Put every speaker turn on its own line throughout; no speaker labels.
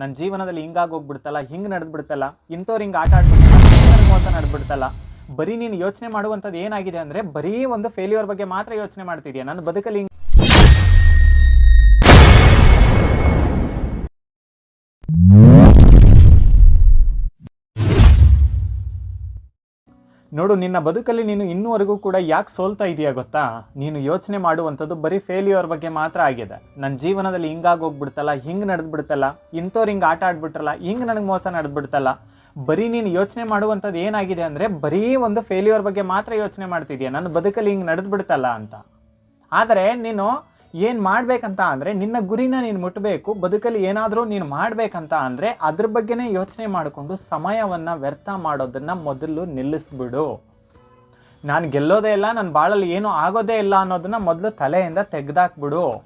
ನನ್ನ ಜೀವನದಲ್ಲಿ ಹಿಂಗಾಗಿ ಹೋಗ್ಬಿಡ್ತಲ್ಲ, ಹಿಂಗೆ ನಡೆದ್ಬಿಡ್ತಲ್ಲ, ಇಂಥವ್ರು ಹಿಂಗೆ ಆಟ ಆಡ್ಬಿಡ್ತಾರೆ ಮೋಸ ನಡೆದ್ಬಿಡ್ತಲ್ಲ ಬರೀ ನೀನು ಯೋಚನೆ ಮಾಡುವಂಥದ್ದು ಏನಾಗಿದೆ ಅಂದರೆ ಬರೀ ಒಂದು ಫೇಲ್ಯೂರ್ ಬಗ್ಗೆ ಮಾತ್ರ ಯೋಚನೆ ಮಾಡ್ತಿದ್ಯಾ? ನನ್ನ ಬದುಕಲ್ಲಿ ನೋಡು, ನಿನ್ನ ಬದುಕಲ್ಲಿ ನೀನು ಇನ್ನೂವರೆಗೂ ಕೂಡ ಯಾಕೆ ಸೋಲ್ತಾ ಇದೆಯಾ ಗೊತ್ತಾ? ನೀನು ಯೋಚನೆ ಮಾಡುವಂಥದ್ದು ಬರೀ ಫೇಲ್ಯೂರ್ ಬಗ್ಗೆ ಮಾತ್ರ ಆಗಿದೆ. ನನ್ನ ಜೀವನದಲ್ಲಿ ಹಿಂಗಾಗಿ ಹೋಗ್ಬಿಡ್ತಲ್ಲ ಹಿಂಗೆ ನಡೆದ್ಬಿಡ್ತಲ್ಲ, ಇಂಥವ್ರು ಹಿಂಗೆ ಆಟ ಆಡ್ಬಿಟ್ರಲ್ಲ, ಹಿಂಗೆ ನನಗೆ ಮೋಸ ನಡೆದ್ಬಿಡ್ತಲ್ಲ, ಬರೀ ನೀನು ಯೋಚನೆ ಮಾಡುವಂಥದ್ದು ಏನಾಗಿದೆ ಅಂದರೆ ಬರೀ ಒಂದು ಫೇಲ್ಯೂರ್ ಬಗ್ಗೆ ಮಾತ್ರ ಯೋಚನೆ ಮಾಡ್ತಿದ್ಯಾ? ನನ್ನ ಬದುಕಲ್ಲಿ ಹಿಂಗೆ ನಡೆದ್ಬಿಡ್ತಲ್ಲ ಅಂತ. ಆದರೆ ನೀನು ಏನು ಮಾಡಬೇಕಂತ ಅಂದರೆ, ನಿನ್ನ ಗುರಿನ ನೀನು ಮುಟ್ಟಬೇಕು ಬದುಕಲ್ಲಿ ಏನಾದರೂ ನೀನು ಮಾಡಬೇಕಂತ ಅಂದರೆ, ಅದ್ರ ಬಗ್ಗೆನೇ ಯೋಚನೆ ಮಾಡಿಕೊಂಡು ಸಮಯವನ್ನು ವ್ಯರ್ಥ ಮಾಡೋದನ್ನು ಮೊದಲು ನಿಲ್ಲಿಸ್ಬಿಡು. ನಾನು ಗೆಲ್ಲೋದೇ ಇಲ್ಲ ನನ್ನ ಬಾಳಲ್ಲಿ ಏನೂ ಆಗೋದೇ ಇಲ್ಲ ಅನ್ನೋದನ್ನ ಮೊದಲು ತಲೆಯಿಂದ ತೆಗೆದಾಕ್ಬಿಡು.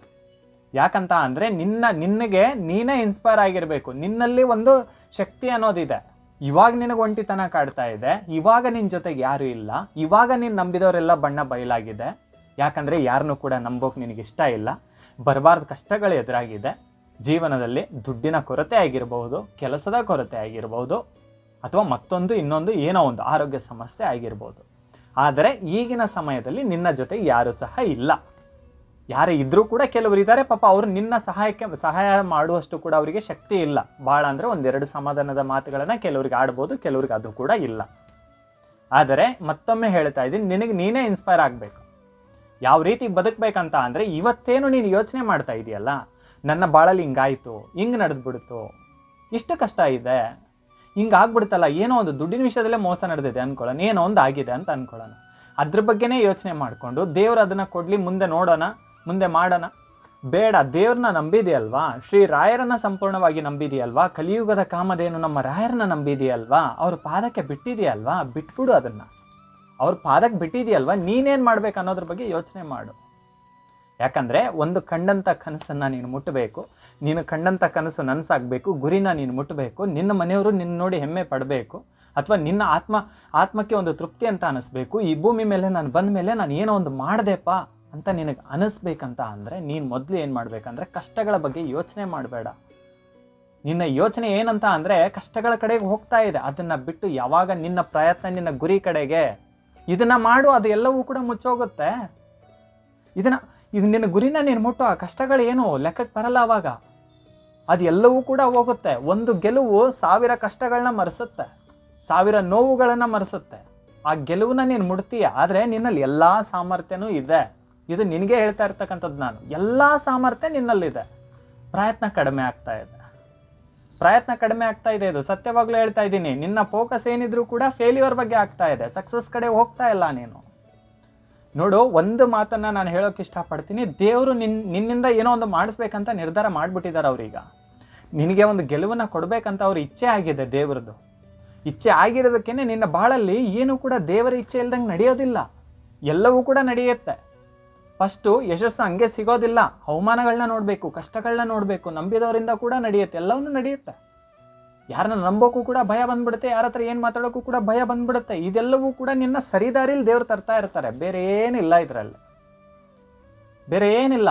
ಯಾಕಂತ ಅಂದರೆ, ನಿನ್ನ, ನಿನಗೆ ನೀನೇ ಇನ್ಸ್ಪೈರ್ ಆಗಿರಬೇಕು. ನಿನ್ನಲ್ಲಿ ಒಂದು ಶಕ್ತಿ ಅನ್ನೋದಿದೆ. ಇವಾಗ ನಿನಗೆ ಒಂಟಿತನ ಕಾಡ್ತಾ ಇದೆ. ಇವಾಗ ನಿನ್ನ ಜೊತೆಗೆ ಯಾರೂ ಇಲ್ಲ. ಇವಾಗ ನೀನು ನಂಬಿದವರೆಲ್ಲ ಬಣ್ಣ ಬಯಲಾಗಿದೆ. ಯಾಕಂದರೆ ಯಾರನ್ನೂ ಕೂಡ ನಂಬೋಕೆ ನಿನಗೆ ಇಷ್ಟ ಇಲ್ಲ. ಬರಬಾರ್ದು ಕಷ್ಟಗಳು ಎದುರಾಗಿದೆ. ಜೀವನದಲ್ಲಿ ದುಡ್ಡಿನ ಕೊರತೆ ಆಗಿರಬಹುದು, ಕೆಲಸದ ಕೊರತೆ ಆಗಿರ್ಬೋದು ಅಥವಾ ಮತ್ತೊಂದು, ಇನ್ನೊಂದು ಏನೋ ಒಂದು ಆರೋಗ್ಯ ಸಮಸ್ಯೆ ಆಗಿರ್ಬೋದು ಆದರೆ ಈಗಿನ ಸಮಯದಲ್ಲಿ ನಿನ್ನ ಜೊತೆ ಯಾರು ಸಹ ಇಲ್ಲ. ಯಾರೇ ಇದ್ದರೂ ಕೂಡ ಕೆಲವರು ಇದ್ದಾರೆ ಪಾಪ ಅವರು ನಿನ್ನ ಸಹಾಯಕ್ಕೆ, ಸಹಾಯ ಮಾಡುವಷ್ಟು ಕೂಡ ಅವರಿಗೆ ಶಕ್ತಿ ಇಲ್ಲ. ಭಾಳ ಅಂದರೆ ಒಂದೆರಡು ಸಮಾಧಾನದ ಮಾತುಗಳನ್ನು ಕೆಲವ್ರಿಗೆ ಆಡ್ಬೋದು, ಕೆಲವ್ರಿಗೆ ಅದು ಕೂಡ ಇಲ್ಲ. ಆದರೆ ಮತ್ತೊಮ್ಮೆ ಹೇಳ್ತಾ ಇದ್ದೀನಿ, ನಿನಗೆ ನೀನೇ ಇನ್ಸ್ಪೈರ್ ಆಗಬೇಕು. ಯಾವ ರೀತಿ ಬದುಕಬೇಕಂತ ಅಂದರೆ ಇವತ್ತೇನು ನೀನು ಯೋಚನೆ ಮಾಡ್ತಾ ಇದೆಯಲ್ಲ? ನನ್ನ ಬಾಳಲ್ಲಿ ಹಿಂಗಾಯಿತು, ಹಿಂಗೆ ನಡೆದ್ಬಿಡ್ತು, ಇಷ್ಟು ಕಷ್ಟ ಇದೆ, ಹಿಂಗೆ ಆಗ್ಬಿಡ್ತಲ್ಲ, ಏನೋ ಒಂದು ದುಡ್ಡಿನ ವಿಷಯದಲ್ಲೇ ಮೋಸ ನಡೆದಿದೆ ಅನ್ಕೊಳ್ಳೋಣ, ಏನೋ ಒಂದು ಆಗಿದೆ ಅಂತ ಅನ್ಕೊಳ್ಳೋಣ. ಅದ್ರ ಬಗ್ಗೆನೇ ಯೋಚನೆ ಮಾಡಿಕೊಂಡು ದೇವ್ರು ಅದನ್ನು ಕೊಡಲಿ, ಮುಂದೆ ನೋಡೋಣ, ಮುಂದೆ ಮಾಡೋಣ. ಬೇಡ, ದೇವ್ರನ್ನ ನಂಬಿದೆಯಲ್ವಾ? ಶ್ರೀ ರಾಯರನ್ನ ಸಂಪೂರ್ಣವಾಗಿ ನಂಬಿದೆಯಲ್ವಾ? ಕಲಿಯುಗದ ಕಾಮಧೇನು ನಮ್ಮ ರಾಯರನ್ನ ನಂಬಿದೆಯಲ್ವಾ? ಅವ್ರ ಪಾದಕ್ಕೆ ಬಿಟ್ಟಿದೆಯಲ್ವಾ? ಬಿಟ್ಬಿಡು ಅದನ್ನು. ಅವ್ರ ಪಾದಕ್ಕೆ ಬಿಟ್ಟಿದೆಯಲ್ವಾ? ನೀನೇನು ಮಾಡ್ಬೇಕು ಅನ್ನೋದ್ರ ಬಗ್ಗೆ ಯೋಚನೆ ಮಾಡು. ಯಾಕಂದರೆ ಒಂದು ಕಂಡಂಥ ಕನಸನ್ನು ನೀನು ಮುಟ್ಟಬೇಕು ನೀನು ಕಂಡಂಥ ಕನಸು ನನಸಾಗಬೇಕು. ಗುರಿನ ನೀನು ಮುಟ್ಟಬೇಕು ನಿನ್ನ ಮನೆಯವರು ನಿನ್ನ ನೋಡಿ ಹೆಮ್ಮೆ ಪಡಬೇಕು. ಅಥವಾ ನಿನ್ನ ಆತ್ಮ, ಆತ್ಮಕ್ಕೆ ಒಂದು ತೃಪ್ತಿ ಅಂತ ಅನಿಸ್ಬೇಕು. ಈ ಭೂಮಿ ಮೇಲೆ ನಾನು ಬಂದ ಮೇಲೆ ನಾನು ಏನೋ ಒಂದು ಮಾಡಿದೆಪ್ಪ ಅಂತ ನಿನಗೆ ಅನಿಸ್ಬೇಕಂತ ಅಂದರೆ ನೀನು ಮೊದಲು ಏನು ಮಾಡಬೇಕಂದ್ರೆ ಕಷ್ಟಗಳ ಬಗ್ಗೆ ಯೋಚನೆ ಮಾಡಬೇಡ. ನಿನ್ನ ಯೋಚನೆ ಏನಂತ ಅಂದರೆ ಕಷ್ಟಗಳ ಕಡೆಗೆ ಹೋಗ್ತಾ ಇದೆ. ಅದನ್ನು ಬಿಟ್ಟು ಯಾವಾಗ ನಿನ್ನ ಪ್ರಯತ್ನ, ನಿನ್ನ ಗುರಿ ಕಡೆಗೆ ಇದನ್ನ ಮಾಡು ಅದು ಎಲ್ಲವೂ ಕೂಡ ಮುಚ್ಚೋಗುತ್ತೆ. ಇದನ್ನ, ಇದು ನಿನ್ನ ಗುರಿನ ನೀನು ಮುಟ್ಟು, ಆ ಕಷ್ಟಗಳು ಏನು ಲೆಕ್ಕಕ್ಕೆ ಬರಲ್ಲ ಅವಾಗ. ಅದು ಎಲ್ಲವೂ ಕೂಡ ಹೋಗುತ್ತೆ. ಒಂದು ಗೆಲುವು ಸಾವಿರ ಕಷ್ಟಗಳನ್ನ ಮರೆಸುತ್ತೆ. ಸಾವಿರ ನೋವುಗಳನ್ನ ಮರೆಸುತ್ತೆ. ಆ ಗೆಲುವನ್ನ ನೀನು ಮುಡ್ತೀಯ ಆದರೆ ನಿನ್ನಲ್ಲಿ ಎಲ್ಲ ಸಾಮರ್ಥ್ಯನೂ ಇದೆ. ಇದು ನಿನಗೆ ಹೇಳ್ತಾ ಇರ್ತಕ್ಕಂಥದ್ದು ನಾನು. ಎಲ್ಲ ಸಾಮರ್ಥ್ಯ ನಿನ್ನಲ್ಲಿದೆ. ಪ್ರಯತ್ನ ಕಡಿಮೆ ಆಗ್ತಾ ಇದೆ. ಪ್ರಯತ್ನ ಕಡಿಮೆ ಆಗ್ತಾ ಇದೆ ಇದು ಸತ್ಯವಾಗ್ಲೂ ಹೇಳ್ತಾ ಇದ್ದೀನಿ. ನಿನ್ನ ಫೋಕಸ್ ಏನಿದ್ರು ಕೂಡ ಫೇಲ್ಯೂರ್ ಬಗ್ಗೆ ಆಗ್ತಾ ಇದೆ. ಸಕ್ಸಸ್ ಕಡೆ ಹೋಗ್ತಾ ಇಲ್ಲ ನೀನು. ನೋಡು, ಒಂದು ಮಾತನ್ನ ನಾನು ಹೇಳೋಕೆ ಇಷ್ಟಪಡ್ತೀನಿ. ದೇವರು ನಿನ್, ನಿನ್ನಿಂದ ಏನೋ ಒಂದು ಮಾಡಿಸ್ಬೇಕಂತ ನಿರ್ಧಾರ ಮಾಡಿಬಿಟ್ಟಿದ್ದಾರೆ ಅವ್ರೀಗ. ನಿನಗೆ ಒಂದು ಗೆಲುವನ್ನ ಕೊಡಬೇಕಂತ ಅವ್ರ ಇಚ್ಛೆ ಆಗಿದೆ ದೇವ್ರದ್ದು. ಇಚ್ಛೆ ಆಗಿರೋದಕ್ಕೇನೆ ನಿನ್ನ ಬಾಳಲ್ಲಿ ಏನು ಕೂಡ ದೇವರ ಇಚ್ಛೆ ಇಲ್ದಂಗೆ ನಡೆಯೋದಿಲ್ಲ. ಎಲ್ಲವೂ ಕೂಡ ನಡೆಯುತ್ತೆ. ಫಸ್ಟು ಯಶಸ್ಸು ಹಂಗೆ ಸಿಗೋದಿಲ್ಲ. ಅವಮಾನಗಳನ್ನ ನೋಡಬೇಕು ಕಷ್ಟಗಳನ್ನ ನೋಡಬೇಕು, ನಂಬಿದವರಿಂದ ಕೂಡ ನಡೆಯುತ್ತೆ. ಎಲ್ಲವನ್ನೂ ನಡೆಯುತ್ತೆ. ಯಾರನ್ನ ನಂಬೋಕ್ಕೂ ಕೂಡ ಭಯ ಬಂದ್ಬಿಡುತ್ತೆ, ಯಾರ ಹತ್ರ ಏನು ಮಾತಾಡೋಕ್ಕೂ ಕೂಡ ಭಯ ಬಂದ್ಬಿಡುತ್ತೆ. ಇದೆಲ್ಲವೂ ಕೂಡ ನಿನ್ನ ಸರಿದಾರಿಲಿ ದೇವ್ರು ತರ್ತಾ ಇರ್ತಾರೆ. ಬೇರೆ ಏನಿಲ್ಲ ಇದರಲ್ಲಿ. ಬೇರೆ ಏನಿಲ್ಲ.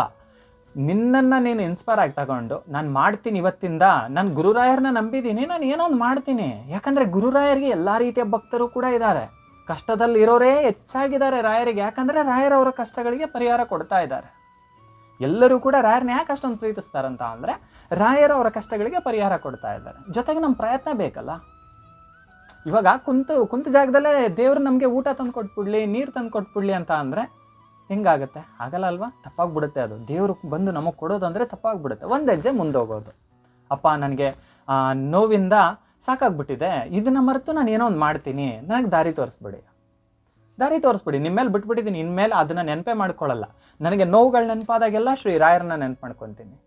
ನಿನ್ನನ್ನು ನೀನು ಇನ್ಸ್ಪೈರ್ ಆಗಿ ತಗೊಂಡು, ನಾನು ಮಾಡ್ತೀನಿ ಇವತ್ತಿಂದ, ನಾನು ಗುರುರಾಯರನ್ನ ನಂಬಿದ್ದೀನಿ ನಾನು ಏನೋ ಒಂದು ಮಾಡ್ತೀನಿ. ಯಾಕಂದರೆ ಗುರುರಾಯರಿಗೆ ಎಲ್ಲ ರೀತಿಯ ಭಕ್ತರು ಕೂಡ ಇದ್ದಾರೆ. ಕಷ್ಟದಲ್ಲಿ ಇರೋರೇ ಹೆಚ್ಚಾಗಿದ್ದಾರೆ ರಾಯರಿಗೆ. ಯಾಕಂದರೆ ರಾಯರವರ ಕಷ್ಟಗಳಿಗೆ ಪರಿಹಾರ ಕೊಡ್ತಾ ಇದ್ದಾರೆ. ಎಲ್ಲರೂ ಕೂಡ ರಾಯರನ್ನ ಯಾಕೆ ಅಷ್ಟೊಂದು ಪ್ರೀತಿಸ್ತಾರಂತ ಅಂದರೆ ರಾಯರವರ ಕಷ್ಟಗಳಿಗೆ ಪರಿಹಾರ ಕೊಡ್ತಾ ಇದ್ದಾರೆ. ಜೊತೆಗೆ ನಮ್ಮ ಪ್ರಯತ್ನ ಬೇಕಲ್ಲ. ಇವಾಗ ಕುಂತು, ಕುಂತ ಜಾಗದಲ್ಲೇ ದೇವರು ನಮಗೆ ಊಟ ತಂದು ಕೊಟ್ಬಿಡ್ಲಿ, ನೀರು ತಂದು ಕೊಟ್ಬಿಡ್ಲಿ ಅಂತ ಅಂದರೆ ಹೆಂಗಾಗುತ್ತೆ? ಆಗಲ್ಲ ಅಲ್ವಾ? ತಪ್ಪಾಗ್ಬಿಡುತ್ತೆ ಅದು. ದೇವರು ಬಂದು ನಮಗೆ ಕೊಡೋದಂದರೆ ತಪ್ಪಾಗ್ಬಿಡುತ್ತೆ. ಒಂದು ಹೆಜ್ಜೆ ಮುಂದೋಗೋದು. ಅಪ್ಪ, ನನಗೆ ನೋವಿಂದ ಸಾಕಾಗ್ಬಿಟ್ಟಿದೆ. ಇದನ್ನ ಮರೆತು ನಾನು ಏನೋ ಒಂದು ಮಾಡ್ತೀನಿ. ನನಗೆ ದಾರಿ ತೋರಿಸ್ಬಿಡಿ. ದಾರಿ ತೋರಿಸ್ಬಿಡಿ. ನಿಮ್ಮ ಮೇಲೆ ಬಿಟ್ಬಿಟ್ಟಿದ್ದೀನಿ ಇನ್ಮೇಲೆ ಅದನ್ನ ನೆನಪೇ ಮಾಡ್ಕೊಳ್ಳಲ್ಲ ನನಗೆ ನೋವುಗಳು ನೆನಪಾದಾಗೆಲ್ಲ ಶ್ರೀ ರಾಯರನ್ನ ನೆನಪು ಮಾಡ್ಕೊತೀನಿ.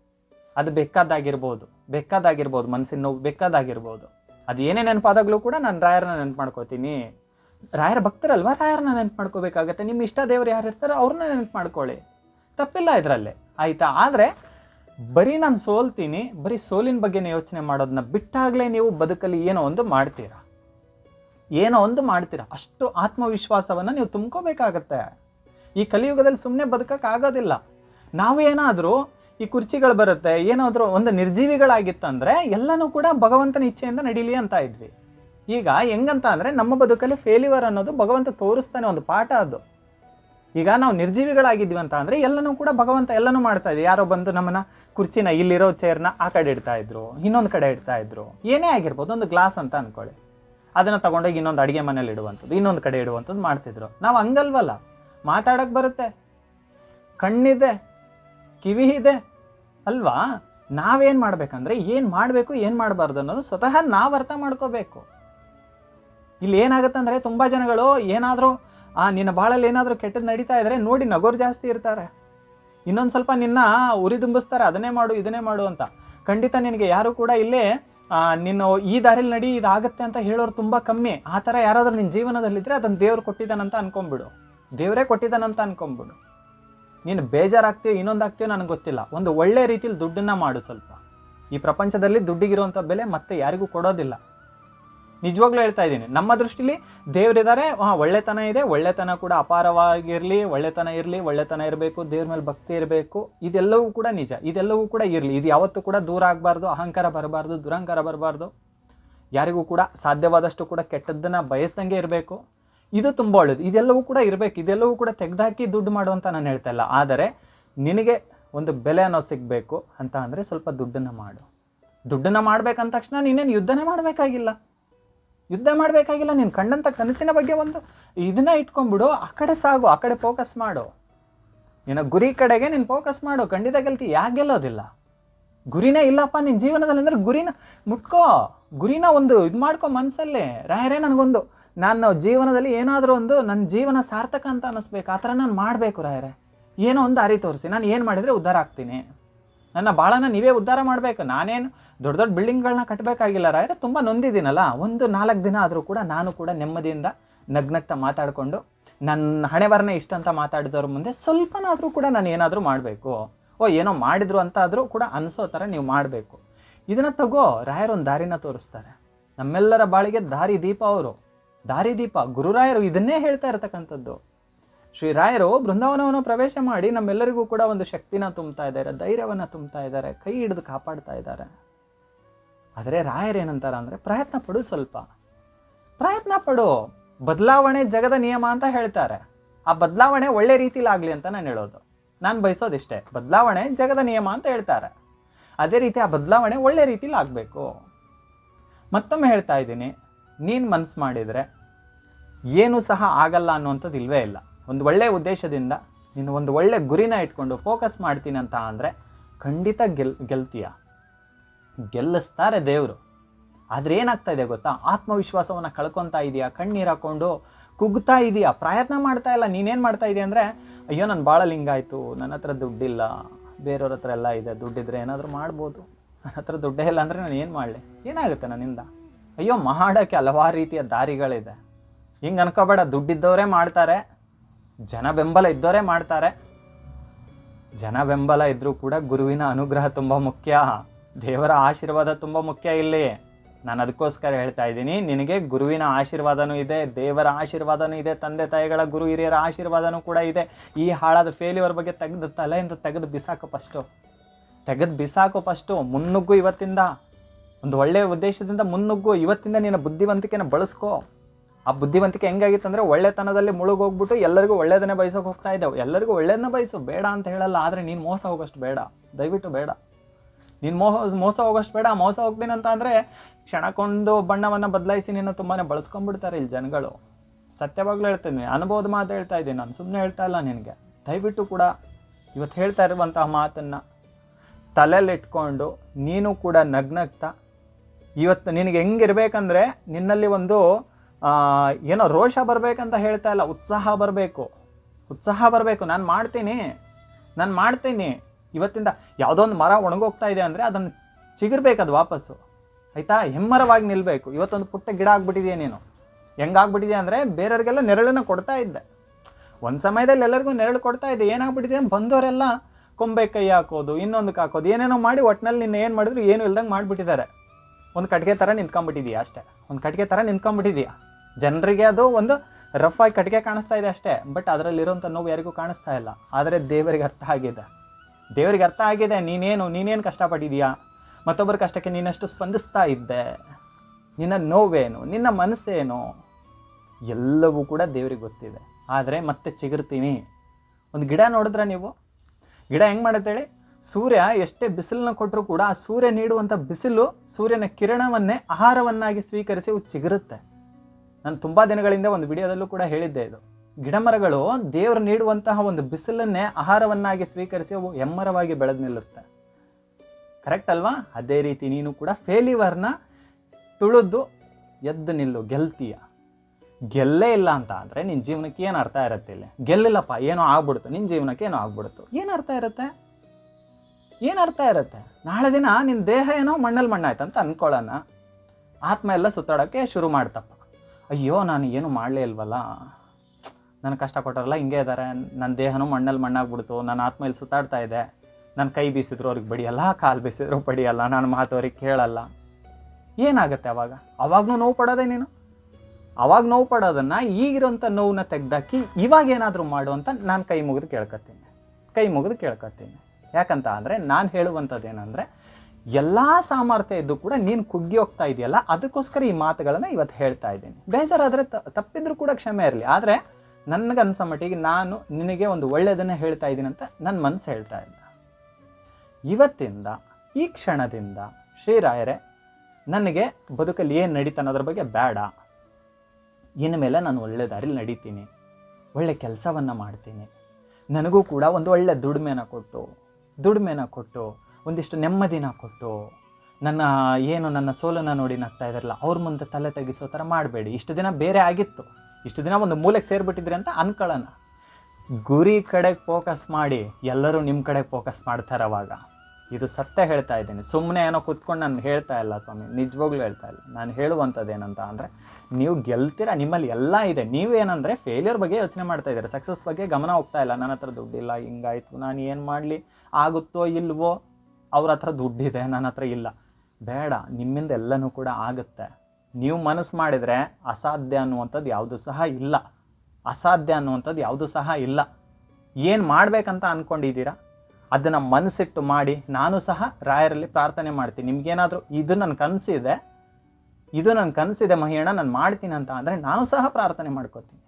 ಅದು ಬೇಕಾದಾಗಿರ್ಬೋದು. ಬೇಕಾದಾಗಿರ್ಬೋದು. ಮನಸ್ಸಿನ ನೋವು ಬೇಕಾದಾಗಿರ್ಬೋದು. ಅದು ಏನೇ ನೆನಪಾದಾಗಲೂ ಕೂಡ ನಾನು ರಾಯರನ್ನ ನೆನಪು ಮಾಡ್ಕೋತೀನಿ. ರಾಯರ ಭಕ್ತರಲ್ವಾ? ರಾಯರನ್ನ ನೆನಪು ಮಾಡ್ಕೋಬೇಕಾಗತ್ತೆ. ನಿಮ್ಮ ಇಷ್ಟ ದೇವರು ಯಾರು ಇರ್ತಾರೋ ಅವ್ರನ್ನ ನೆನಪು ಮಾಡ್ಕೊಳ್ಳಿ. ತಪ್ಪಿಲ್ಲ ಇದರಲ್ಲಿ. ಆಯಿತಾ? ಆದರೆ ಬರೀ ನಾನು ಸೋಲ್ತೀನಿ, ಬರೀ ಸೋಲಿನ ಬಗ್ಗೆನೇ ಯೋಚನೆ ಮಾಡೋದನ್ನ ಬಿಟ್ಟಾಗಲೇ ನೀವು ಬದುಕಲ್ಲಿ ಏನೋ ಒಂದು ಮಾಡ್ತೀರಾ? ಏನೋ ಒಂದು ಮಾಡ್ತೀರಾ? ಅಷ್ಟು ಆತ್ಮವಿಶ್ವಾಸವನ್ನು ನೀವು ತುಂಬ್ಕೋಬೇಕಾಗತ್ತೆ. ಈ ಕಲಿಯುಗದಲ್ಲಿ ಸುಮ್ಮನೆ ಬದುಕೋಕ್ಕಾಗೋದಿಲ್ಲ. ನಾವು ಏನಾದರೂ ಈ ಕುರ್ಚಿಗಳು ಬರುತ್ತೆ, ಏನಾದರೂ ಒಂದು ನಿರ್ಜೀವಿಗಳಾಗಿತ್ತಂದರೆ ಎಲ್ಲನೂ ಕೂಡ ಭಗವಂತನ ಇಚ್ಛೆಯಿಂದ ನಡೀಲಿ ಅಂತ ಇದ್ವಿ. ಈಗ ಹೆಂಗಂತ ಅಂದರೆ ನಮ್ಮ ಬದುಕಲ್ಲಿ ಫೇಲ್ಯೂರ್ ಅನ್ನೋದು ಭಗವಂತ ತೋರಿಸ್ತಾನೆ ಒಂದು ಪಾಠ ಅದು. ಈಗ ನಾವು ನಿರ್ಜೀವಿಗಳಾಗಿದ್ವಿ ಅಂತ ಅಂದರೆ ಎಲ್ಲನೂ ಕೂಡ ಭಗವಂತ ಎಲ್ಲನೂ ಮಾಡ್ತಾ ಇದೆ ಯಾರೋ ಬಂದು ನಮ್ಮನ್ನ ಕುರ್ಚಿನ ಇಲ್ಲಿರೋ ಚೇರ್ನ ಆ ಕಡೆ ಇಡ್ತಾ ಇದ್ರು, ಇನ್ನೊಂದು ಕಡೆ ಇಡ್ತಾ ಇದ್ರು. ಏನೇ ಆಗಿರ್ಬೋದು, ಒಂದು ಗ್ಲಾಸ್ ಅಂತ ಅನ್ಕೊಳ್ಳಿ. ಅದನ್ನು ತಗೊಂಡೋಗಿ ಇನ್ನೊಂದು ಅಡುಗೆ ಮನೇಲಿ ಇಡುವಂಥದ್ದು, ಇನ್ನೊಂದು ಕಡೆ ಇಡುವಂಥದ್ದು ಮಾಡ್ತಿದ್ರು. ನಾವು ಹಂಗಲ್ವಲ್ಲ ಮಾತಾಡಕ್ಕೆ ಬರುತ್ತೆ. ಕಣ್ಣಿದೆ, ಕಿವಿ ಇದೆ, ಅಲ್ವಾ? ನಾವೇನು ಮಾಡಬೇಕಂದ್ರೆ ಏನು ಮಾಡಬೇಕು, ಏನು ಮಾಡಬಾರ್ದು ಅನ್ನೋದು ಸ್ವತಃ ನಾವು ಅರ್ಥ ಮಾಡ್ಕೋಬೇಕು. ಇಲ್ಲಿ ಏನಾಗುತ್ತೆ ಅಂದರೆ ತುಂಬ ಜನಗಳು ಏನಾದರೂ ಆ, ನಿನ್ನ ಬಾಳಲ್ಲಿ ಏನಾದರೂ ಕೆಟ್ಟದ್ದು ನಡೀತಾ ಇದ್ರೆ ನೋಡಿ, ನಗೋರು ಜಾಸ್ತಿ ಇರ್ತಾರೆ. ಇನ್ನೊಂದು ಸ್ವಲ್ಪ ನಿನ್ನ ಉರಿದುಂಬಿಸ್ತಾರೆ ಅದನ್ನೇ ಮಾಡು, ಇದನ್ನೇ ಮಾಡು ಅಂತ. ಖಂಡಿತ ನಿನಗೆ ಯಾರು ಕೂಡ ಇಲ್ಲೇ ನಿನ್ನ ನೀನು ಈ ದಾರಿಲಿ ನಡಿ, ಇದಾಗುತ್ತೆ ಅಂತ ಹೇಳೋರು ತುಂಬ ಕಮ್ಮಿ. ಆ ಥರ ಯಾರಾದರೂ ನಿನ್ನ ಜೀವನದಲ್ಲಿದ್ದರೆ ಅದನ್ನು ದೇವ್ರು ಕೊಟ್ಟಿದ್ದಾನಂತ ಅನ್ಕೊಂಬಿಡು ದೇವರೇ ಕೊಟ್ಟಿದ್ದಾನಂತ ಅನ್ಕೊಂಬಿಡು ನೀನು ಬೇಜಾರಾಗ್ತೀಯೋ ಇನ್ನೊಂದು ಆಗ್ತೀಯೋ ನನಗೆ ಗೊತ್ತಿಲ್ಲ. ಒಂದು ಒಳ್ಳೆ ರೀತಿಯಲ್ಲಿ ದುಡ್ಡನ್ನು ಮಾಡು ಸ್ವಲ್ಪ. ಈ ಪ್ರಪಂಚದಲ್ಲಿ ದುಡ್ಡಿಗಿರುವಂಥ ಬೆಲೆ ಮತ್ತೆ ಯಾರಿಗೂ ಕೊಡೋದಿಲ್ಲ. ನಿಜವಾಗ್ಲೂ ಹೇಳ್ತಾ ಇದ್ದೀನಿ. ನಮ್ಮ ದೃಷ್ಟಿಲಿ ದೇವರಿದ್ದಾರೆ ಒಳ್ಳೆತನ ಇದೆ, ಒಳ್ಳೆತನ ಕೂಡ ಅಪಾರವಾಗಿರಲಿ, ಒಳ್ಳೆತನ ಇರಲಿ, ಒಳ್ಳೆತನ ಇರಬೇಕು, ದೇವ್ರ ಮೇಲೆ ಭಕ್ತಿ ಇರಬೇಕು, ಇದೆಲ್ಲವೂ ಕೂಡ ನಿಜ. ಇದೆಲ್ಲವೂ ಕೂಡ ಇರಲಿ. ಇದು ಯಾವತ್ತೂ ಕೂಡ ದೂರ ಆಗಬಾರ್ದು, ಅಹಂಕಾರ ಬರಬಾರ್ದು ದುರಹಂಕಾರ ಬರಬಾರ್ದು. ಯಾರಿಗೂ ಕೂಡ ಸಾಧ್ಯವಾದಷ್ಟು ಕೂಡ ಕೆಟ್ಟದ್ದನ್ನು ಬಯಸ್ದಂಗೆ ಇರಬೇಕು. ಇದು ತುಂಬ ಒಳ್ಳೇದು. ಇದೆಲ್ಲವೂ ಕೂಡ ಇರಬೇಕು. ಇದೆಲ್ಲವೂ ಕೂಡ ತೆಗೆದಾಕಿ ದುಡ್ಡು ಮಾಡುವಂತ ನಾನು ಹೇಳ್ತಾ ಇಲ್ಲ. ಆದರೆ ನಿನಗೆ ಒಂದು ಬೆಲೆ ಅನ್ನೋದು ಸಿಗಬೇಕು ಅಂತ ಅಂದರೆ ಸ್ವಲ್ಪ ದುಡ್ಡನ್ನು ಮಾಡು. ದುಡ್ಡನ್ನು ಮಾಡ್ಬೇಕಂದ ತಕ್ಷಣ ನೀನೇನು ಯುದ್ಧನೇ ಮಾಡಬೇಕಾಗಿಲ್ಲ. ಯುದ್ಧ ಮಾಡಬೇಕಾಗಿಲ್ಲ, ನೀನು ಕಂಡಂಥ ಕನಸಿನ ಬಗ್ಗೆ ಒಂದು ಇದನ್ನ ಇಟ್ಕೊಂಡ್ಬಿಡು, ಆ ಕಡೆ ಸಾಗು, ಆ ಕಡೆ ಫೋಕಸ್ ಮಾಡು. ನಿನ್ನ ಗುರಿ ಕಡೆಗೆ ನೀನು ಫೋಕಸ್ ಮಾಡು, ಖಂಡಿತ ಗೆಲ್ತಿ, ಯಾಕೆ ಗೆಲ್ಲೋದಿಲ್ಲ? ಗುರಿನೇ ಇಲ್ಲಪ್ಪ ನಿನ್ನ ಜೀವನದಲ್ಲಿ ಅಂದ್ರೆ ಗುರಿನ ಮುಟ್ಕೋ, ಗುರಿನ ಒಂದು ಇದು ಮಾಡ್ಕೊ ಮನಸ್ಸಲ್ಲಿ ರಾಯರೇ, ನನಗೊಂದು, ನಾನು ಜೀವನದಲ್ಲಿ ಏನಾದರೂ ಒಂದು ನನ್ನ ಜೀವನ ಸಾರ್ಥಕ ಅಂತ ಅನ್ನಿಸ್ಬೇಕು ಆ ಥರ ನಾನು ಮಾಡಬೇಕು ರಾಯರೇ. ಏನೋ ಒಂದು ಅರಿ ತೋರಿಸಿ, ನಾನು ಏನು ಮಾಡಿದರೆ ಉದ್ಧಾರ ಆಗ್ತೀನಿ. ನನ್ನ ಬಾಳನ ನೀವೇ ಉದ್ಧಾರ ಮಾಡಬೇಕು. ನಾನೇನು ದೊಡ್ಡ ದೊಡ್ಡ ಬಿಲ್ಡಿಂಗ್ಗಳನ್ನ ಕಟ್ಟಬೇಕಾಗಿಲ್ಲ ರಾಯರೇ, ತುಂಬ ನೊಂದಿದ್ದೀನಲ್ಲ. ಒಂದು ನಾಲ್ಕು ದಿನ ಆದರೂ ಕೂಡ ನಾನು ಕೂಡ ನೆಮ್ಮದಿಯಿಂದ ನಗ್ನಗ್ತಾ ಮಾತಾಡಿಕೊಂಡು ನನ್ನ ಹಣೆ ಬರನೇ ಇಷ್ಟ ಅಂತ ಮಾತಾಡಿದವ್ರ ಮುಂದೆ ಸ್ವಲ್ಪನಾದರೂ ಕೂಡ ನಾನು ಏನಾದರೂ ಮಾಡಬೇಕು. ಓ, ಏನೋ ಮಾಡಿದ್ರು ಅಂತ ಆದರೂ ಕೂಡ ಅನಿಸೋ ಥರ ನೀವು ಮಾಡಬೇಕು. ಇದನ್ನು ತಗೋ ರಾಯರೊಂದು ದಾರಿನ ತೋರಿಸ್ತಾರೆ. ನಮ್ಮೆಲ್ಲರ ಬಾಳಿಗೆ ದಾರಿ ದೀಪ ಅವರು. ದಾರಿ ದೀಪ, ಗುರುರಾಯರು ಇದನ್ನೇ ಹೇಳ್ತಾ ಇರತಕ್ಕಂಥದ್ದು. ಶ್ರೀ ರಾಯರು ಬೃಂದಾವನವನ್ನು ಪ್ರವೇಶ ಮಾಡಿ ನಮ್ಮೆಲ್ಲರಿಗೂ ಕೂಡ ಒಂದು ಶಕ್ತಿನ ತುಂಬ್ತಾ ಇದ್ದಾರೆ, ಧೈರ್ಯವನ್ನು ತುಂಬ್ತಾ ಇದ್ದಾರೆ, ಕೈ ಹಿಡಿದು ಕಾಪಾಡ್ತಾ ಇದ್ದಾರೆ. ಆದರೆ ರಾಯರು ಏನಂತಾರ ಅಂದರೆ, ಪ್ರಯತ್ನ ಪಡು ಸ್ವಲ್ಪ. ಪ್ರಯತ್ನ ಪಡು. ಬದಲಾವಣೆ ಜಗದ ನಿಯಮ ಅಂತ ಹೇಳ್ತಾರೆ. ಆ ಬದಲಾವಣೆ ಒಳ್ಳೆ ರೀತಿಲಾಗಲಿ ಅಂತ ನಾನು ಹೇಳೋದು. ನಾನು ಬಯಸೋದಿಷ್ಟೇ. ಬದಲಾವಣೆ ಜಗದ ನಿಯಮ ಅಂತ ಹೇಳ್ತಾರೆ. ಅದೇ ರೀತಿ ಆ ಬದಲಾವಣೆ ಒಳ್ಳೆ ರೀತಿಲಿ ಆಗಬೇಕು ಮತ್ತೊಮ್ಮೆ ಹೇಳ್ತಾ ಇದ್ದೀನಿ. ನೀನು ಮನ್ಸು ಮಾಡಿದರೆ ಏನೂ ಸಹ ಆಗಲ್ಲ ಅನ್ನುವಂಥದ್ದು ಇಲ್ವೇ ಇಲ್ಲ. ಒಂದು ಒಳ್ಳೆಯ ಉದ್ದೇಶದಿಂದ ನೀನು ಒಂದು ಒಳ್ಳೆ ಗುರಿನ ಇಟ್ಕೊಂಡು ಫೋಕಸ್ ಮಾಡ್ತೀನಿ ಅಂತ ಅಂದರೆ ಖಂಡಿತ ಗೆಲ್, ಗೆಲ್ತೀಯ. ಗೆಲ್ಲಿಸ್ತಾರೆ ದೇವರು. ಆದರೆ ಏನಾಗ್ತಾ ಇದೆ ಗೊತ್ತಾ? ಆತ್ಮವಿಶ್ವಾಸವನ್ನು ಕಳ್ಕೊತಾ ಇದೆಯಾ? ಕಣ್ಣೀರು ಹಾಕೊಂಡು ಕುಗ್ತಾ ಇದೆಯಾ? ಪ್ರಯತ್ನ ಮಾಡ್ತಾ ಇಲ್ಲ. ನೀನೇನು ಮಾಡ್ತಾ ಇದೆಯಾ ಅಂದರೆ, ಅಯ್ಯೋ, ನಾನು ಭಾಳ ಲಿಂಗಾಯಿತು ನನ್ನ ಹತ್ರ ದುಡ್ಡಿಲ್ಲ. ಬೇರೆಯವ್ರ ಹತ್ರ ಎಲ್ಲ ಇದೆ. ದುಡ್ಡಿದ್ರೆ ಏನಾದರೂ ಮಾಡ್ಬೋದು. ನನ್ನ ಹತ್ರ ದುಡ್ಡೇ ಇಲ್ಲ ಅಂದರೆ ನಾನು ಏನು ಮಾಡಲಿ? ಏನಾಗುತ್ತೆ ನನ್ನಿಂದ? ಅಯ್ಯೋ ಮಾಡೋಕ್ಕೆ ಹಲವಾರು ರೀತಿಯ ದಾರಿಗಳಿದೆ. ಹಿಂಗೆ ಅನ್ಕೋಬೇಡ. ದುಡ್ಡಿದ್ದವರೇ ಮಾಡ್ತಾರೆ. ಜನ ಬೆಂಬಲ ಇದ್ದವರೇ ಮಾಡ್ತಾರೆ. ಜನ ಬೆಂಬಲ ಇದ್ದರೂ ಕೂಡ ಗುರುವಿನ ಅನುಗ್ರಹ ತುಂಬ ಮುಖ್ಯ. ದೇವರ ಆಶೀರ್ವಾದ ತುಂಬ ಮುಖ್ಯ ಇಲ್ಲಿ. ನಾನು ಅದಕ್ಕೋಸ್ಕರ ಹೇಳ್ತಾ ಇದ್ದೀನಿ, ನಿನಗೆ ಗುರುವಿನ ಆಶೀರ್ವಾದನೂ ಇದೆ, ದೇವರ ಆಶೀರ್ವಾದನೂ ಇದೆ, ತಂದೆ ತಾಯಿಗಳ ಗುರು ಹಿರಿಯರ ಆಶೀರ್ವಾದನೂ ಕೂಡ ಇದೆ. ಈ ಹಾಳಾದ ಫೇಲ್ಯೂರ್ ಬಗ್ಗೆ ತೆಗೆದು ತಲೆಯಿಂದ ತೆಗೆದು ಬಿಸಾಕು ಫಸ್ಟು ತೆಗೆದು ಬಿಸಾಕು ಫಸ್ಟು ಮುನ್ನುಗ್ಗು ಇವತ್ತಿಂದ. ಒಂದು ಒಳ್ಳೆಯ ಉದ್ದೇಶದಿಂದ ಮುನ್ನುಗ್ಗು ಇವತ್ತಿಂದ ನಿನ್ನ ಬುದ್ಧಿವಂತಿಕೆನ ಬಳಸ್ಕೋ. ಆ ಬುದ್ಧಿವಂತಿಕೆ ಹೆಂಗಾಗಿತ್ತು ಅಂದರೆ ಒಳ್ಳೆತನದಲ್ಲಿ ಮುಳುಗೋಗ್ಬಿಟ್ಟು ಎಲ್ಲರಿಗೂ ಒಳ್ಳೇದನ್ನೇ ಬಯಸೋಕೆ ಹೋಗ್ತಾ ಇದ್ದಾವೆ. ಎಲ್ಲರಿಗೂ ಒಳ್ಳೇದನ್ನ ಬಯಸು. ಬೇಡ ಅಂತ ಹೇಳಲ್ಲ, ಆದರೆ ನೀನು ಮೋಸ ಹೋಗೋಷ್ಟು ಬೇಡ. ದಯವಿಟ್ಟು ಬೇಡ. ನೀನು ಮೋಹ, ಮೋಸ ಹೋಗೋಷ್ಟು ಬೇಡ. ಮೋಸ ಹೋಗ್ತೀನಿ ಅಂತ ಅಂದರೆ ಕ್ಷಣಕ್ಕೊಂದು ಬಣ್ಣವನ್ನು ಬದಲಾಯಿಸಿ ನಿನ್ನ ತುಂಬಾ ಬಳಸ್ಕೊಂಡ್ಬಿಡ್ತಾರೆ ಇಲ್ಲಿ ಜನಗಳು. ಸತ್ಯವಾಗ್ಲೂ ಹೇಳ್ತೀನಿ, ಅನುಭವದ ಮಾತು ಹೇಳ್ತಾ ಇದ್ದೀನಿ, ನಾನು ಸುಮ್ಮನೆ ಹೇಳ್ತಾ ಇಲ್ಲ ನಿನಗೆ. ದಯವಿಟ್ಟು ಕೂಡ ಇವತ್ತು ಹೇಳ್ತಾ ಇರುವಂತಹ ಮಾತನ್ನು ತಲೆಯಲ್ಲಿಟ್ಕೊಂಡು ನೀನು ಕೂಡ ನಗ್ನಗ್ತಾ, ಇವತ್ತು ನಿನಗೆ ಹೆಂಗಿರ್ಬೇಕಂದ್ರೆ ನಿನ್ನಲ್ಲಿ ಒಂದು ಏನೋ ರೋಷ ಬರಬೇಕಂತ ಹೇಳ್ತಾ ಇಲ್ಲ, ಉತ್ಸಾಹ ಬರಬೇಕು. ಉತ್ಸಾಹ ಬರಬೇಕು. ನಾನು ಮಾಡ್ತೀನಿ. ನಾನು ಮಾಡ್ತೀನಿ. ಇವತ್ತಿಂದ ಯಾವುದೋ ಒಂದು ಮರ ಒಣಗೋಗ್ತಾ ಇದೆ ಅಂದರೆ ಅದನ್ನು ಚಿಗುರ್ಬೇಕು ಅದು ವಾಪಸ್ಸು. ಆಯಿತಾ? ಹೆಮ್ಮರವಾಗಿ ನಿಲ್ಲಬೇಕು ಇವತ್ತೊಂದು ಪುಟ್ಟ ಗಿಡ ಆಗ್ಬಿಟ್ಟಿದೆಯಾ ನೀನು? ಹೆಂಗಾಗ್ಬಿಟ್ಟಿದೆ ಅಂದರೆ ಬೇರೆಯವ್ರಿಗೆಲ್ಲ ನೆರಳನ್ನು ಕೊಡ್ತಾ ಇದ್ದೆ. ಒಂದು ಸಮಯದಲ್ಲಿ ಎಲ್ಲರಿಗೂ ನೆರಳು ಕೊಡ್ತಾ ಇದ್ದೆ. ಏನಾಗ್ಬಿಟ್ಟಿದೆ ಬಂದವರೆಲ್ಲ ಕೊಂಬೆ ಕೈ ಹಾಕೋದು, ಇನ್ನೊಂದಕ್ಕೆ ಹಾಕೋದು, ಏನೇನೋ ಮಾಡಿ ಒಟ್ಟಿನಲ್ಲಿ ನಿನ್ನ ಏನು ಮಾಡಿದ್ರು ಏನು ಇಲ್ದಂಗೆ ಮಾಡಿಬಿಟ್ಟಿದ್ದಾರೆ. ಒಂದು ಕಟ್ಟಿಗೆ ಥರ ನಿಂತ್ಕೊಂಡ್ಬಿಟ್ಟಿದೀಯ ಅಷ್ಟೇ. ಒಂದು ಕಟ್ಟಿಗೆ ಥರ ನಿಂತ್ಕೊಂಡ್ಬಿಟ್ಟಿದೀಯ. ಜನರಿಗೆ ಅದು ಒಂದು ರಫ್ ಆಗಿ ಕಟ್ಟಿಗೆ ಕಾಣಿಸ್ತಾ ಇದೆ ಅಷ್ಟೇ ಬಟ್ ಅದರಲ್ಲಿರುವಂಥ ನೋವು ಯಾರಿಗೂ ಕಾಣಿಸ್ತಾ ಇಲ್ಲ. ಆದರೆ ದೇವರಿಗೆ ಅರ್ಥ ಆಗಿದೆ. ದೇವರಿಗೆ ಅರ್ಥ ಆಗಿದೆ, ನೀನೇನು ನೀನೇನು ಕಷ್ಟಪಟ್ಟಿದೀಯಾ? ಮತ್ತೊಬ್ಬರ ಕಷ್ಟಕ್ಕೆ ನೀನಷ್ಟು ಸ್ಪಂದಿಸ್ತಾ ಇದ್ದೆ. ನಿನ್ನ ನೋವೇನು, ನಿನ್ನ ಮನಸ್ಸೇನು? ಎಲ್ಲವೂ ಕೂಡ ದೇವ್ರಿಗೆ ಗೊತ್ತಿದೆ. ಆದರೆ ಮತ್ತೆ ಚಿಗುರ್ತೀನಿ. ಒಂದು ಗಿಡ ನೋಡಿದ್ರೆ ನೀವು? ಗಿಡ ಹೆಂಗೆ ಮಾಡುತ್ತೆ ಹೇಳಿ? ಸೂರ್ಯ ಎಷ್ಟೇ ಬಿಸಿಲನ್ನ ಕೊಟ್ಟರೂ ಕೂಡ ಆ ಸೂರ್ಯ ನೀಡುವಂಥ ಬಿಸಿಲು ಸೂರ್ಯನ ಕಿರಣವನ್ನೇ ಆಹಾರವನ್ನಾಗಿ ಸ್ವೀಕರಿಸಿ ಚಿಗುರುತ್ತೆ. ನಾನು ತುಂಬ ದಿನಗಳಿಂದ ಒಂದು ವಿಡಿಯೋದಲ್ಲೂ ಕೂಡ ಹೇಳಿದ್ದೆ ಇದು. ಗಿಡಮರಗಳು ದೇವರು ನೀಡುವಂತಹ ಒಂದು ಬಿಸಿಲನ್ನೇ ಆಹಾರವನ್ನಾಗಿ ಸ್ವೀಕರಿಸಿ ಅವು ಎಮ್ಮರವಾಗಿ ಬೆಳೆದು ನಿಲ್ಲುತ್ತೆ. ಕರೆಕ್ಟ್ ಅಲ್ವಾ? ಅದೇ ರೀತಿ ನೀನು ಕೂಡ ಫೇಲಿವರ್ನ ತುಳಿದು ಎದ್ದು ನಿಲ್ಲು, ಗೆಲ್ತೀಯ. ಗೆಲ್ಲೇ ಇಲ್ಲ ಅಂತ ಅಂದರೆ ನಿನ್ನ ಜೀವನಕ್ಕೆ ಏನು ಅರ್ಥ ಇರುತ್ತೆ ಇಲ್ಲಿ? ಗೆಲ್ಲಿಲ್ಲಪ್ಪ, ಏನೋ ಆಗ್ಬಿಡ್ತು. ನಿನ್ನ ಜೀವನಕ್ಕೆ ಏನೋ ಆಗ್ಬಿಡ್ತು. ಏನು ಅರ್ಥ ಇರುತ್ತೆ? ಏನು ಅರ್ಥ ಇರುತ್ತೆ? ನಾಳೆ ದಿನ ನಿನ್ನ ದೇಹ ಏನೋ ಮಣ್ಣಲ್ಲಿ ಮಣ್ಣಾಯ್ತು ಅಂತ ಅನ್ಕೊಳ್ಳೋಣ. ಆತ್ಮ ಎಲ್ಲ ಸುತ್ತಾಡೋಕ್ಕೆ ಶುರು ಮಾಡ್ತಪ್ಪ. ಅಯ್ಯೋ, ನಾನು ಏನು ಮಾಡಲೇ ಇಲ್ವಲ್ಲ? ಕಷ್ಟ ಕೊಟ್ಟರಲ್ಲ ಹಿಂಗೆ ಇದ್ದಾರೆ ನನ್ನ ದೇಹನೂ ಮಣ್ಣಲ್ಲಿ ಮಣ್ಣಾಗ್ಬಿಡ್ತು. ನನ್ನ ಆತ್ಮ ಇಲ್ಲಿ ಸುತ್ತಾಡ್ತಾ ಇದೆ. ನನ್ನ ಕೈ ಬೀಸಿದ್ರು ಅವ್ರಿಗೆ ಬಡಿಯಲ್ಲ, ಕಾಲು ಬೀಸಿದ್ರು ಬಡಿಯಲ್ಲ, ನಾನು ಮಾತು ಅವ್ರಿಗೆ ಕೇಳಲ್ಲ. ಏನಾಗುತ್ತೆ ಅವಾಗ? ಅವಾಗಲೂ ನೋವು ಪಡೋದೇ ನೀನು? ಅವಾಗ ನೋವು ಪಡೋದನ್ನು ಈಗಿರೋಂಥ ನೋವನ್ನ ತೆಗ್ದಾಕಿ ಇವಾಗ ಏನಾದರೂ ಮಾಡು ಅಂತ ನಾನು ಕೈ ಮುಗಿದು ಕೇಳ್ಕೊತೀನಿ ಕೈ ಮುಗಿದು ಕೇಳ್ಕೊತೀನಿ ಯಾಕಂತ ಅಂದರೆ ನಾನು ಹೇಳುವಂಥದ್ದು ಏನಂದರೆ ಎಲ್ಲ ಸಾಮರ್ಥ್ಯ ಇದ್ದು ಕೂಡ ನೀನು ಕುಗ್ಗಿ ಹೋಗ್ತಾ ಇದೆಯಲ್ಲ, ಅದಕ್ಕೋಸ್ಕರ ಈ ಮಾತುಗಳನ್ನು ಇವತ್ತು ಹೇಳ್ತಾ ಇದ್ದೀನಿ. ಬೇಜಾರಾದರೆ ತಪ್ಪಿದ್ರೂ ಕೂಡ ಕ್ಷಮೆ ಇರಲಿ, ಆದರೆ ನನಗನ್ಸ ಮಟ್ಟಿಗೆ ನಾನು ನಿನಗೆ ಒಂದು ಒಳ್ಳೆಯದನ್ನು ಹೇಳ್ತಾ ಇದ್ದೀನಿ ಅಂತ ನನ್ನ ಮನಸ್ಸು ಹೇಳ್ತಾ ಇದ್ದ ಇವತ್ತಿಂದ, ಈ ಕ್ಷಣದಿಂದ ಶ್ರೀರಾಯರೇ, ನನಗೆ ಬದುಕಲ್ಲಿ ಏನು ನಡೀತಾ ಅನ್ನೋದ್ರ ಬಗ್ಗೆ ಬೇಡ. ಇನ್ನು ಮೇಲೆ ನಾನು ಒಳ್ಳೆ ದಾರಿಲಿ ನಡೀತೀನಿ. ಒಳ್ಳೆ ಕೆಲಸವನ್ನು ಮಾಡ್ತೀನಿ. ನನಗೂ ಕೂಡ ಒಂದು ಒಳ್ಳೆ ದುಡಿಮೆನ ಕೊಟ್ಟು ದುಡಿಮೆನ ಕೊಟ್ಟು, ಒಂದಿಷ್ಟು ನೆಮ್ಮದಿನ ಕೊಟ್ಟು, ನನ್ನ ಏನು ನನ್ನ ಸೋಲನ್ನು ನೋಡಿ ನಗ್ತಾ ಇದ್ದಾರಲ್ಲ, ಅವ್ರ ಮುಂದೆ ತಲೆ ತೆಗಿಸೋ ಥರ ಮಾಡಬೇಡಿ. ಇಷ್ಟು ದಿನ ಬೇರೆ ಆಗಿತ್ತು. ಇಷ್ಟು ದಿನ ಒಂದು ಮೂಲೆಗೆ ಸೇರಿಬಿಟ್ಟಿದ್ರಿ ಅಂತ ಅನ್ಕೊಳ್ಳೋಣ ಗುರಿ ಕಡೆಗೆ ಫೋಕಸ್ ಮಾಡಿ, ಎಲ್ಲರೂ ನಿಮ್ಮ ಕಡೆಗೆ ಫೋಕಸ್ ಮಾಡ್ತಾರೆ ಅವಾಗ. ಇದು ಸತ್ಯ ಹೇಳ್ತಾ ಇದ್ದೀನಿ. ಸುಮ್ಮನೆ ಏನೋ ಕೂತ್ಕೊಂಡು ನಾನು ಹೇಳ್ತಾ ಇಲ್ಲ ಸ್ವಾಮಿ, ನಿಜವಾಗ್ಲೂ ಹೇಳ್ತಾ ಇಲ್ಲ. ನಾನು ಹೇಳುವಂಥದ್ದು ಏನಂತ ಅಂದರೆ, ನೀವು ಗೆಲ್ತೀರ? ನಿಮ್ಮಲ್ಲಿ ಎಲ್ಲ ಇದೆ. ನೀವೇನಂದರೆ ಫೇಲ್ಯೂರ್ ಬಗ್ಗೆ ಯೋಚನೆ ಮಾಡ್ತಾ ಇದ್ದೀರಾ. ಸಕ್ಸಸ್ ಬಗ್ಗೆ ಗಮನ ಹೋಗ್ತಾ ಇಲ್ಲ. ನನ್ನ ಹತ್ರ ದುಡ್ಡಿಲ್ಲ, ಹಿಂಗಾಯ್ತು. ನಾನು ಏನು ಮಾಡಲಿ? ಆಗುತ್ತೋ ಇಲ್ವೋ ಅವ್ರ ಹತ್ರ ದುಡ್ಡಿದೆ, ನನ್ನ ಹತ್ರ ಇಲ್ಲ. ಬೇಡ, ನಿಮ್ಮಿಂದ ಎಲ್ಲನೂ ಕೂಡ ಆಗುತ್ತೆ. ನೀವು ಮನಸ್ಸು ಮಾಡಿದರೆ ಅಸಾಧ್ಯ ಅನ್ನುವಂಥದ್ದು ಯಾವುದು ಸಹ ಇಲ್ಲ. ಅಸಾಧ್ಯ ಅನ್ನುವಂಥದ್ದು ಯಾವುದು ಸಹ ಇಲ್ಲ. ಏನು ಮಾಡಬೇಕಂತ ಅಂದ್ಕೊಂಡಿದ್ದೀರಾ ಅದನ್ನು ಮನಸ್ಸಿಟ್ಟು ಮಾಡಿ, ನಾನು ಸಹ ರಾಯರಲ್ಲಿ ಪ್ರಾರ್ಥನೆ ಮಾಡ್ತೀನಿ. ನಿಮ್ಗೇನಾದರೂ ಇದು ನನ್ನ ಕನಸಿದೆ, ಇದು ನನ್ನ ಕನಸಿದೆ ಮಹಿಳಾ ನಾನು ಮಾಡ್ತೀನಿ ಅಂತ ಅಂದರೆ ನಾನು ಸಹ ಪ್ರಾರ್ಥನೆ ಮಾಡ್ಕೋತೀನಿ.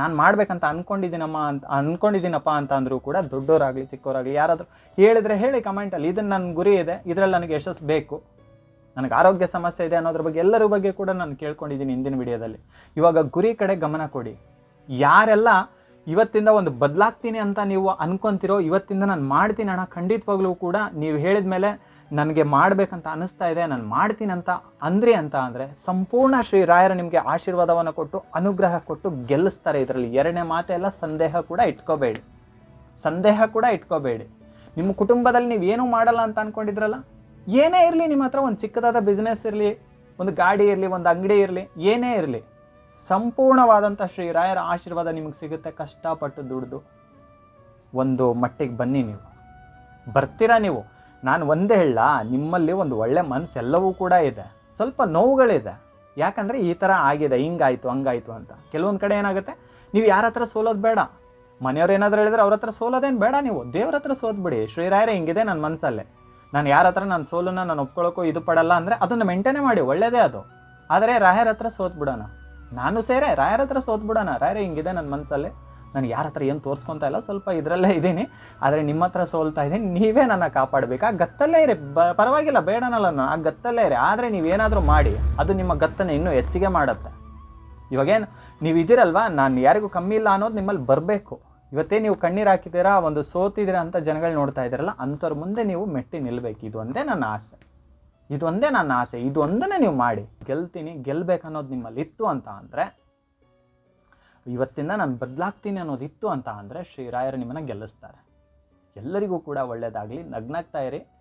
ನಾನು ಮಾಡ್ಬೇಕಂತ ಅನ್ಕೊಂಡಿದ್ದೀನಮ್ಮ ಅಂತ, ಅನ್ಕೊಂಡಿದ್ದೀನಪ್ಪ ಅಂತ ಅಂದರೂ ಕೂಡ ದೊಡ್ಡವರಾಗಲಿ ಚಿಕ್ಕವರಾಗಲಿ ಯಾರಾದರೂ ಹೇಳಿದ್ರೆ ಹೇಳಿ ಕಮೆಂಟಲ್ಲಿ ಇದನ್ನು ನನ್ನ ಗುರಿ ಇದೆ, ಇದರಲ್ಲಿ ನನಗೆ ಯಶಸ್ಸು ಬೇಕು. ನನಗೆ ಆರೋಗ್ಯ ಸಮಸ್ಯೆ ಇದೆ ಅನ್ನೋದ್ರ ಬಗ್ಗೆ ಎಲ್ಲರ ಬಗ್ಗೆ ಕೂಡ ನಾನು ಕೇಳ್ಕೊಂಡಿದ್ದೀನಿ ಹಿಂದಿನ ವಿಡಿಯೋದಲ್ಲಿ. ಇವಾಗ ಗುರಿ ಕಡೆ ಗಮನ ಕೊಡಿ. ಯಾರೆಲ್ಲ ಇವತ್ತಿಂದ ಒಂದು ಬದಲಾಗ್ತೀನಿ ಅಂತ ನೀವು ಅನ್ಕೊಂತಿರೋ, ಇವತ್ತಿಂದ ನಾನು ಮಾಡ್ತೀನಿ ಅಣ್ಣ, ಖಂಡಿತವಾಗ್ಲೂ ಕೂಡ ನೀವು ಹೇಳಿದ ಮೇಲೆ ನನಗೆ ಮಾಡಬೇಕಂತ ಅನಿಸ್ತಾ ಇದೆ, ನಾನು ಮಾಡ್ತೀನಿ ಅಂತ ಅಂದ್ರಿ ಅಂತ ಅಂದರೆ ಸಂಪೂರ್ಣ ಶ್ರೀ ರಾಯರು ನಿಮಗೆ ಆಶೀರ್ವಾದವನ್ನು ಕೊಟ್ಟು, ಅನುಗ್ರಹ ಕೊಟ್ಟು ಗೆಲ್ಲಿಸ್ತಾರೆ ಇದರಲ್ಲಿ. ಎರಡನೇ ಮಾತೆಲ್ಲ ಸಂದೇಹ ಕೂಡ ಇಟ್ಕೋಬೇಡಿ. ಸಂದೇಹ ಕೂಡ ಇಟ್ಕೋಬೇಡಿ. ನಿಮ್ಮ ಕುಟುಂಬದಲ್ಲಿ ನೀವು ಏನೂ ಮಾಡಲ್ಲ ಅಂತ ಅನ್ಕೊಂಡಿದ್ರಲ್ಲ? ಏನೇ ಇರಲಿ, ನಿಮ್ಮ ಹತ್ರ ಒಂದು ಚಿಕ್ಕದಾದ ಬಿಸ್ನೆಸ್ ಇರಲಿ, ಒಂದು ಗಾಡಿ ಇರಲಿ, ಒಂದು ಅಂಗಡಿ ಇರಲಿ, ಏನೇ ಇರಲಿ ಸಂಪೂರ್ಣವಾದಂಥ ಶ್ರೀರಾಯರ ಆಶೀರ್ವಾದ ನಿಮಗೆ ಸಿಗುತ್ತೆ, ಕಷ್ಟಪಟ್ಟು ದುಡ್ದು. ಒಂದು ಮಟ್ಟಿಗೆ ಬನ್ನಿ ನೀವು. ಬರ್ತೀರಾ ನೀವು? ನಾನು ಒಂದೇ ಹೇಳ, ನಿಮ್ಮಲ್ಲಿ ಒಂದು ಒಳ್ಳೆ ಮನಸ್ಸು ಎಲ್ಲವೂ ಕೂಡ ಇದೆ. ಸ್ವಲ್ಪ ನೋವುಗಳಿದೆ. ಯಾಕಂದರೆ ಈ ಥರ ಆಗಿದೆ, ಹಿಂಗಾಯಿತು, ಹಂಗಾಯಿತು ಅಂತ. ಕೆಲವೊಂದು ಕಡೆ ಏನಾಗುತ್ತೆ? ನೀವು ಯಾರ ಹತ್ರ ಸೋಲೋದು ಬೇಡ. ಮನೆಯವ್ರು ಏನಾದರೂ ಹೇಳಿದ್ರೆ ಅವ್ರ ಹತ್ರ ಸೋಲೋದೇನು ಬೇಡ ನೀವು. ದೇವ್ರ ಹತ್ರ ಸೋದ್ಬಿಡಿ ಶ್ರೀರಾಯರೇ ಹಿಂಗಿದೆ ನನ್ನ ಮನಸ್ಸಲ್ಲೇ ನಾನು ಯಾರ ಹತ್ರ ನನ್ನ ಸೋಲನ್ನ ನಾನು ಒಪ್ಕೊಳ್ಳೋಕ್ಕೋ ಇದು ಪಡಲ್ಲ ಅಂದರೆ ಅದನ್ನು ಮೇಂಟೈನೇ ಮಾಡಿ. ಒಳ್ಳೆಯದೇ ಅದು. ಆದರೆ ರಾಯರ ಹತ್ರ ಸೋತ್ಬಿಡೋಣ. ನಾನು ಸೇರೆ ರಾಯರ ಹತ್ರ ಸೋತ್ಬಿಡೋಣ. ರಾಯರೇ ಹಿಂಗಿದೆ ನನ್ನ ಮನಸ್ಸಲ್ಲಿ ನಾನು ಯಾರ ಹತ್ರ ಏನು ತೋರಿಸ್ಕೊತಾ ಇಲ್ಲ, ಸ್ವಲ್ಪ ಇದರಲ್ಲೇ ಇದ್ದೀನಿ ಆದರೆ ನಿಮ್ಮ ಹತ್ರ ಸೋಲ್ತಾ ಇದ್ದೀನಿ ನೀವೇ ನನ್ನ ಕಾಪಾಡಬೇಕು. ಆ ಗತ್ತಲ್ಲೇ ಇರಿ. ಬ, ಪರವಾಗಿಲ್ಲ ಬೇಡನಲ್ಲ ನಾನು ಆ ಗತ್ತಲ್ಲೇ ಇರಿ. ಆದರೆ ನೀವೇನಾದರೂ ಮಾಡಿ. ಅದು ನಿಮ್ಮ ಗತ್ತನ್ನು ಇನ್ನೂ ಹೆಚ್ಚಿಗೆ ಮಾಡುತ್ತೆ. ಇವಾಗೇನು, ನೀವು ಇದ್ದೀರಲ್ವಾ? ನಾನು ಯಾರಿಗೂ ಕಮ್ಮಿ ಇಲ್ಲ ಅನ್ನೋದು ನಿಮ್ಮಲ್ಲಿ ಬರಬೇಕು. ಇವತ್ತೇ ನೀವು ಕಣ್ಣೀರು ಹಾಕಿದ್ದೀರಾ? ಒಂದು ಸೋತಿದ್ದೀರಾ ಅಂತ ಜನಗಳು ನೋಡ್ತಾ ಇದ್ದೀರಲ್ಲ, ಅಂಥವ್ರ ಮುಂದೆ ನೀವು ಮೆಟ್ಟಿ ನಿಲ್ಲಬೇಕು ಇದು ಒಂದೇ ನನ್ನ ಆಸೆ. ಇದೊಂದೇ ನನ್ನ ಆಸೆ. ಇದೊಂದನ್ನೇ ನೀವು ಮಾಡಿ. ಗೆಲ್ತೀನಿ ಗೆಲ್ಬೇಕು ಅನ್ನೋದು ನಿಮ್ಮಲ್ಲಿ ಇತ್ತು ಅಂತ ಅಂದರೆ ಇವತ್ತಿಂದ ನಾನು ಬದಲಾಗ್ತೀನಿ ಅನ್ನೋದಿತ್ತು ಅಂತ ಅಂದರೆ ಶ್ರೀರಾಯರು ನಿಮ್ಮನ್ನು ಗೆಲ್ಲಿಸ್ತಾರೆ. ಎಲ್ಲರಿಗೂ ಕೂಡ ಒಳ್ಳೆಯದಾಗಲಿ ನಗ್ನಾಗ್ತಾ ಇರಿ.